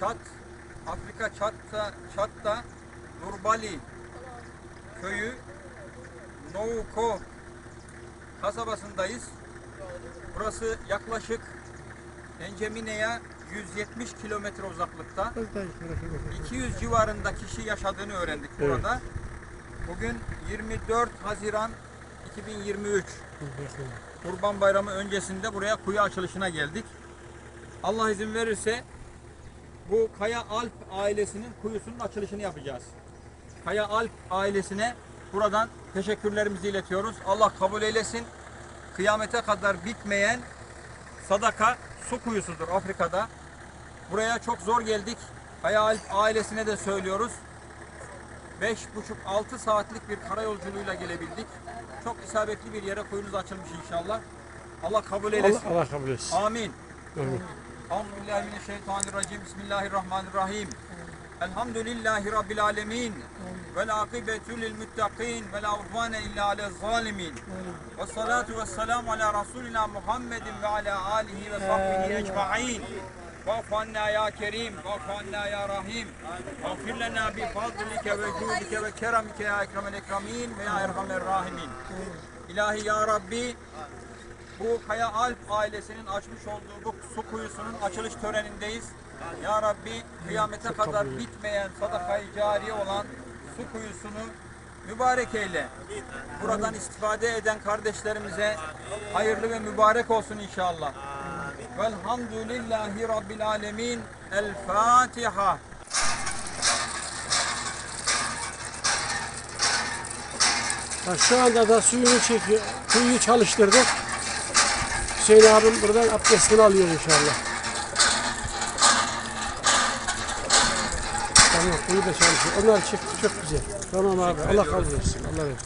Çat, Afrika Çat'ta, Çat'ta Nurbali köyü Nouko kasabasındayız. Burası yaklaşık Encemine'ye 170 kilometre uzaklıkta. 200 civarında kişi yaşadığını öğrendik Evet. burada. Bugün 24 Haziran 2023. Kurban Bayramı öncesinde buraya kuyu açılışına geldik. Allah izin verirse bu Kaya Alp ailesinin kuyusunun açılışını yapacağız. Kaya Alp ailesine buradan teşekkürlerimizi iletiyoruz. Allah kabul eylesin. Kıyamete kadar bitmeyen sadaka su kuyusudur Afrika'da. Buraya çok zor geldik. Kaya Alp ailesine de söylüyoruz. 5,5-6 saatlik bir karayolculuğuyla gelebildik. Çok isabetli bir yere kuyunuz açılmış inşallah. Allah kabul eylesin. Allah, Allah kabul etsin. Amin. Amin. Euzubillahimineşşeytanirracim. Bismillahirrahmanirrahim. Elhamdülillahi Rabbil alemin. Vel akibetu lil muttaqin. Ve la udvane illa alel zalimin. Ve salatu ve selamu ala Resulina Muhammedin ve ala alihi ve sahbihi ecma'in. Va'fu anna ya kerim, va'fu anna ya rahim. Va'fir lena bi fadlike ve cudike ve keramike ya ekremel ekremin ve ya erhamer rahimin. İlahi ya Rabbi, bu Kaya Alp ailesinin açmış olduğu bu su kuyusunun açılış törenindeyiz. Ya Rabbi kıyamete kadar bitmeyen sadakayı cariye olan su kuyusunu mübarek eyle. Buradan istifade eden kardeşlerimize hayırlı ve mübarek olsun inşallah. Velhamdülillahi Rabbil Alemin. El Fatiha. Ha, şu anda da suyunu çekiyor. Kuyuyu çalıştırdık. Hüseyin abim buradan abdestini alıyor inşallah. Tamam kuyu da çalışıyor. Onlar çıktı çok güzel. Tamam abi Allah kabul etsin. Allah razı.